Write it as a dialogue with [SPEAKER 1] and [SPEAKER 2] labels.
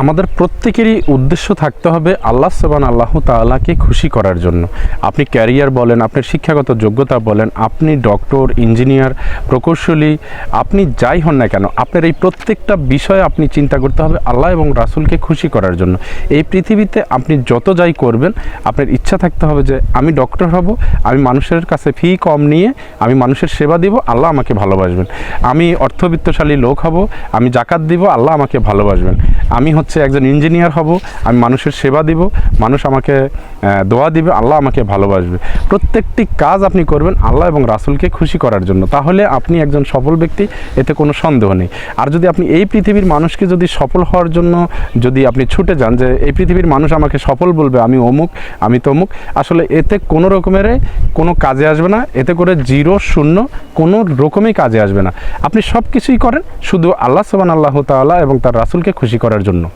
[SPEAKER 1] আমাদের প্রত্যেকেরই উদ্দেশ্য থাকতে হবে আল্লাহ সবান আল্লাহ তাআলাকে খুশি করার জন্য। আপনি ক্যারিয়ার বলেন আপনার শিক্ষাগত যোগ্যতা বলেন, আপনি ডক্টর, ইঞ্জিনিয়ার, প্রকৌশলী, আপনি যাই হন না কেন, আপনার এই প্রত্যেকটা বিষয়ে আপনি চিন্তা করতে হবে আল্লাহ এবং রাসূলকে খুশি করার জন্য। এই পৃথিবীতে আপনি যত যাই করবেন, আপনার ইচ্ছা থাকতে হবে যে আমি ডক্টর হব, আমি মানুষের কাছে ফি কম নিয়ে আমি মানুষের সেবা দিব, আল্লাহ আমাকে ভালোবাসবেন। আমি অর্থবিত্তশালী লোক হব, আমি জাকাত দিব, আল্লাহ আমাকে ভালোবাসবেন। আমি হচ্ছে একজন ইঞ্জিনিয়ার হব, আমি মানুষের সেবা দিব, মানুষ আমাকে দোয়া দিবে, আল্লাহ আমাকে ভালোবাসবে। প্রত্যেকটি কাজ আপনি করবেন আল্লাহ এবং রাসূলকে খুশি করার জন্য। তাহলে আপনি একজন সফল ব্যক্তি, এতে কোনো সন্দেহ নেই। আর যদি আপনি এই পৃথিবীর মানুষকে যদি সফল হওয়ার জন্য যদি আপনি ছুটে যান যে, এই পৃথিবীর মানুষ আমাকে সফল বলবে, আমি অমুক, আমি তমুক, আসলে এতে কোনো রকমের কোনো কাজে আসবে না। এতে করে জিরো শূন্য কোনো রকমই কাজে আসবে না। আপনি সব কিছুই করেন শুধু আল্লাহ সোবান আল্লাহ তাল্লাহ এবং তার রাসুলকে খুশি করার জন্য।